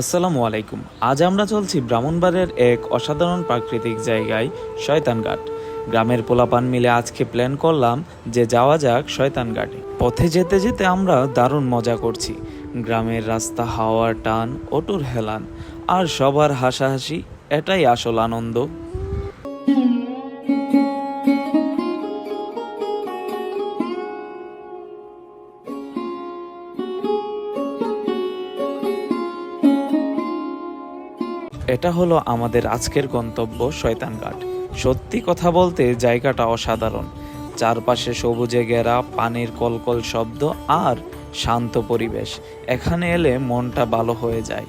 আসসালামু আলাইকুম। আজ আমরা চলছি ব্রাহ্মণবাড়ের এক অসাধারণ প্রাকৃতিক জায়গায় শয়তানঘাট। গ্রামের পোলাপান মিলে আজকে প্ল্যান করলাম যে যাওয়া যাক শয়তানঘাটে। পথে যেতে যেতে আমরা দারুণ মজা করছি। গ্রামের রাস্তা হাওয়ার টান অটুর হেলান, আর সবার হাসাহাসি, এটাই আসল আনন্দ। এটা হলো আমাদের আজকের গন্তব্য শয়তানঘাট সত্যি কথা বলতে জায়গাটা অসাধারণ। চারপাশে সবুজে ঘেরা, পানির কলকল শব্দ আর শান্ত পরিবেশ। এখানে এলে মনটা ভালো হয়ে যায়।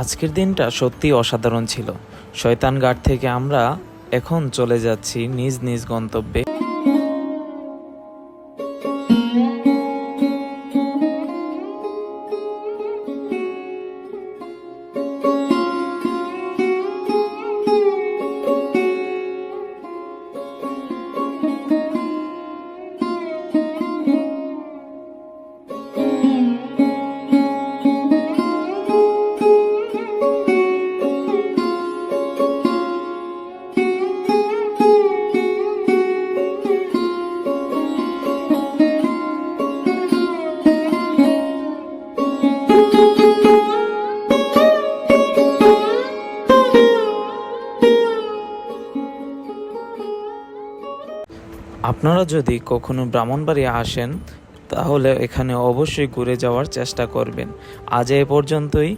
আজকের দিনটা সত্যি অসাধারণ ছিল। শয়তানঘাট থেকে আমরা এখন চলে যাচ্ছি নিজ নিজ গন্তব্যে। আপনারা যদি কখনো ব্রাহ্মণবাড়িয়া আসেন, তাহলে এখানে অবশ্যই ঘুরে যাওয়ার চেষ্টা করবেন। আজ এ পর্যন্তই।